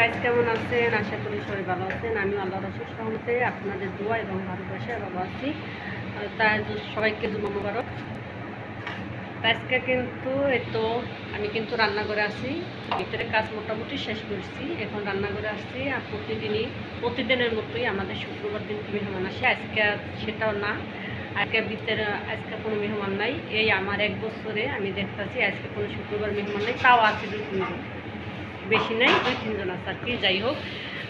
Guys কেমন আছেন? আশা করি সবাই ভালো আছেন। আমি আল্লাহ রসুল সহমতে আপনাদের দোয়া এবং ভালোবাসা ভালো আছি। তার সবাইকে জুমা মুবারক। আজকে কিন্তু এই তো আমি কিন্তু রান্নাঘরে আছি। ভিতরে কাজ মোটামুটি শেষ করছি। এখন রান্নাঘরে আসছি আর প্রতিদিনই, প্রতিদিনের মতোই আমাদের শুক্রবার দিন মেহমান আসে। আজকে সেটাও না। আজকে ভিতরে, আজকে কোনো মেহমান নাই। এই আমার এক বছরে আমি দেখতেছি আজকে কোনো শুক্রবার মেহমান নেই। তাও আছে দুই তিনজন। বেশি নাই দুই তিনজন আছে আর কি, যাই হোক।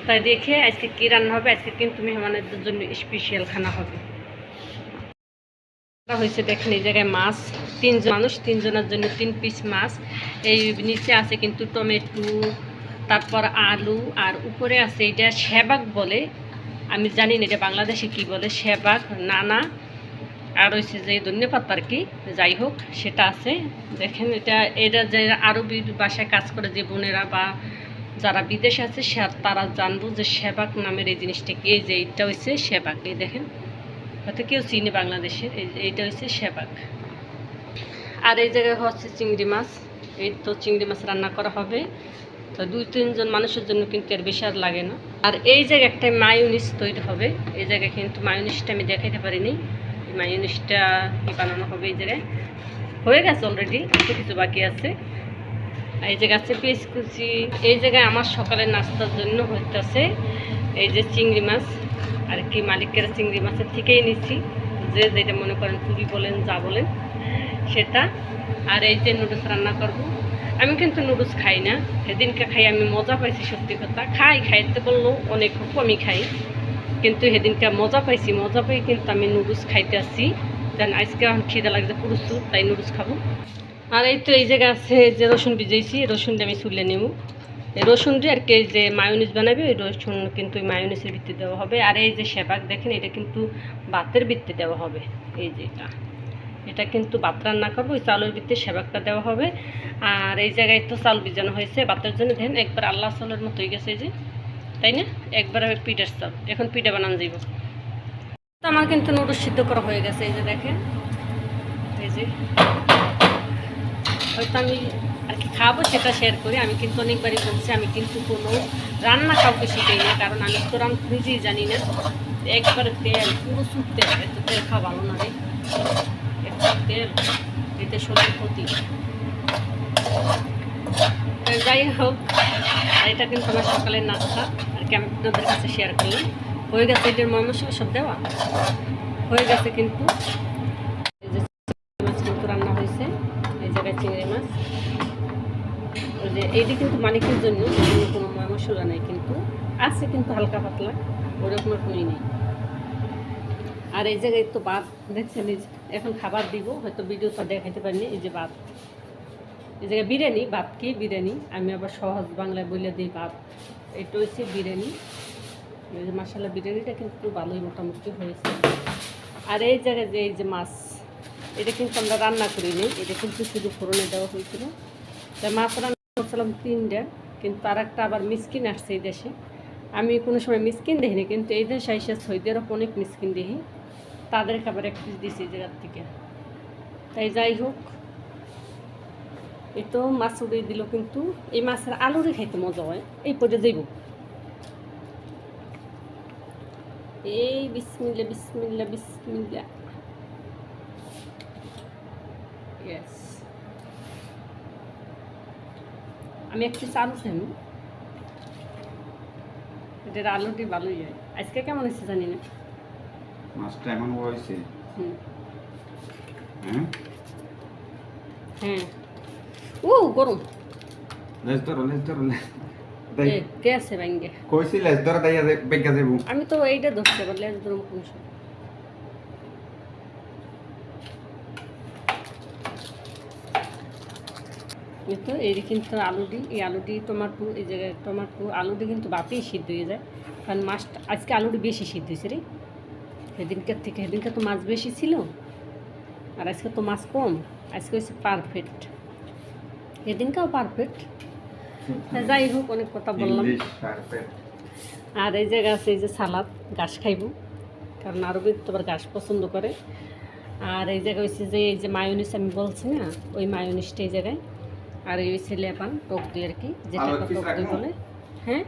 তাই দেখে আজকে কী রান্না হবে, আজকে কিন্তু মেহমানদের জন্য স্পেশাল খানা হবে। হয়েছে দেখেন, এই জায়গায় মাছ, তিনজন মানুষ, তিনজনের জন্য তিন পিস মাছ। এই নিচে আছে কিন্তু টমেটো, তারপর আলু, আর উপরে আছে এটা শেবাক বলে। আমি জানি না এটা বাংলাদেশে কি বলে শেবাক নানা। আর হচ্ছে যে ধন্যবাদ আর কি। যাই হোক, সেটা আছে। দেখেন, এটা এটা যে আরবি ভাষায় কাজ করে যে বোনেরা বা যারা বিদেশে আছে, সে তারা জানব যে সেবাক নামের এই জিনিসটা কি? এই যে এইটা হচ্ছে সেবাক। এই দেখেন, হয়তো কেউ চিনি বাংলাদেশের। এই এইটা হচ্ছে সেবাক। আর এই জায়গায় হচ্ছে চিংড়ি মাছ। এই তো চিংড়ি মাছ রান্না করা হবে। তো দুই, তিনজন মানুষের জন্য কিন্তু এর বেশি আর লাগে না। আর এই জায়গায় একটা মায়োনিস তৈরি হবে। এই জায়গায় কিন্তু মায়োনিসটা আমি দেখাইতে পারিনি। মায়োনিসটা কি বানানো হবে এই জায়গায়? হয়ে গেছে অলরেডি কিছু কিছু বাকি আছে। এই জায়গায় আছে পেঁয়াজ এই জায়গায় আমার সকালের নাস্তার জন্য হইতেছে এই যে চিংড়ি মাছ। আর কি মালিকের চিংড়ি মাছের থেকেই নিচ্ছি যে যেটা মনে করেন চুরি বলেন, যা বলেন, সেটা। আর এই যে নুডলস রান্না করব। আমি কিন্তু নুডলস খাই না। সেদিনকে খাই, আমি মজা পাইছি সত্যি কথা। খাই, খাইতে বললেও অনেক কমই খাই। কিন্তু সেদিনকে মজা পাইছি। মজা পাই কিন্তু আমি নুডলস খাইতে আসছি। দেন আজকে এখন খিদে লাগছে প্রচুর তাই নুডলস খাব। আর এই তো এই জায়গায় আছে যে রসুন ভিজাইছি রসুনটা আমি চুলে নেব রসুন দিয়ে আর কি যে মায়োনিস বানাবে, ওই রসুন কিন্তু মায়োনিসের ভিত্তি দেওয়া হবে। আর এই যে সেবাক দেখেন, এটা কিন্তু ভাতের ভিত্তি দেওয়া হবে। এই যে এটা। এটা কিন্তু ভাত রান্না করব, ওই চালের ভিত্তি সেবাকটা দেওয়া হবে। আর এই জায়গায় তো চাল ভিজানো হয়েছে ভাতের জন্য। দেখেন একবার আল্লাহ চালের মতো হয়ে গেছে এই যে। তাই না? একবার হবে পিঠের চাল এখন পিঠে বানানো যাইব। তো আমার কিন্তু নুডলস সিদ্ধ করা হয়ে গেছে, এই যে দেখেন। এই যে। হয়তো আমি আর কি খাব সেটা শেয়ার করি। আমি কিন্তু অনেকবারই বলছি, আমি কিন্তু কোনো রান্না কাউকে শিখাই না, কারণ আমি তো রান নিজেই জানি না। একবার তেল, পুরো সুপ তেল, এত তেল খাওয়া ভালো না রে। তেল, এতে শরীর ক্ষতি। যাই হোক এটা কিন্তু আমার সকালের নাস্তা। আর কি আমি কাছে শেয়ার করলাম। হয়ে গেছে এটার মশলা সব দেওয়া? হয়ে গেছে কিন্তু এই যে মাছ কিন্তু রান্না হয়েছে, এই জায়গায় চিংড়ি মাছ। যে এইটা কিন্তু মালিকের জন্য কোনো মশলা নেই কিন্তু। আছে কিন্তু হালকা পাতলা, ওরকম কোনোই নেই। আর এই জায়গায় তো ভাত, দেখছেন এখন খাবার দিব, হয়তো ভিডিওটা দেখাইতে পারিনি, এই যে ভাত। এই জায়গায় বিরিয়ানি, ভাত কি বিরিয়ানি? আমি আবার সহজ বাংলায় বলে দিই ভাত। এটা হচ্ছে বিরিয়ানি। এই যে মাসালা বিরিয়ানিটা কিন্তু ভালোই মোটামুটি হয়েছে। আর এই জায়গায় যে এই যে মাছ, এটা কিন্তু আমরা রান্না করিনি এটা কিন্তু শুধু ফোড়নে দেওয়া হয়েছিল। তাই মাছ রান্না করছিলাম তিনটা, কিন্তু আর একটা আবার মিসকিন আসছে এই দেশে। আমি কোনো সময় মিসকিন দেখিনি, কিন্তু এই দেশে আইসা সৌদির অনেক মিসকিন দেখি। তাদেরকে আবার এক পিস দিছি এই জায়গার থেকে। তাই যাই হোক এই তো মাছ উড়িয়ে দিল কিন্তু এই মাছের আলুরে খাইতে মজা হয়। এই পরে যাইব এই বিসমিল্লা বিসমিল্লা বিসমিল্লা। ইয়েস আমি একটু চালু খাই এটার আলুটি ভালোই হয়। আজকে কেমন হয়েছে জানি না মাছটা এমন হয়েছে হুম। হ্যাঁ হ্যাঁ ও গরম লেজ ধরো লেজ ধরো লেজ গেছে ব্যাঙ্গে কইছি লেজ ধরো তাই বেগা যাব আমি তো এইটা ধরতে পারলে ধরুন কোন সময় এই কিন্তু আলুটি এই আলুটি টমাটো এই জায়গায় টমাটো আলুটি কিন্তু বাতেই সিদ্ধ হয়ে যায় কারণ মাছটা আজকে আলুটি বেশি সিদ্ধ হয়েছে রে সেদিনকার থেকে সেদিনকে তো মাছ বেশি ছিল আর আজকে তো মাছ কম আজকে হচ্ছে পারফেক্ট সেদিনকাও পারফেক্ট। যাই হোক অনেক কথা বললাম। আর এই জায়গা আছে এই যে সালাদ ঘাস খাইব। কারণ আরবি তো তোমার ঘাস পছন্দ করে। আর এই জায়গায় হচ্ছে যে এই যে মায়োনিস আমি বলছি না ওই মায়োনিসটা এই জায়গায়। আর এই হচ্ছে লেপান টক দিয়ে আর কি যেটা টক দিয়ে বলে। হ্যাঁ?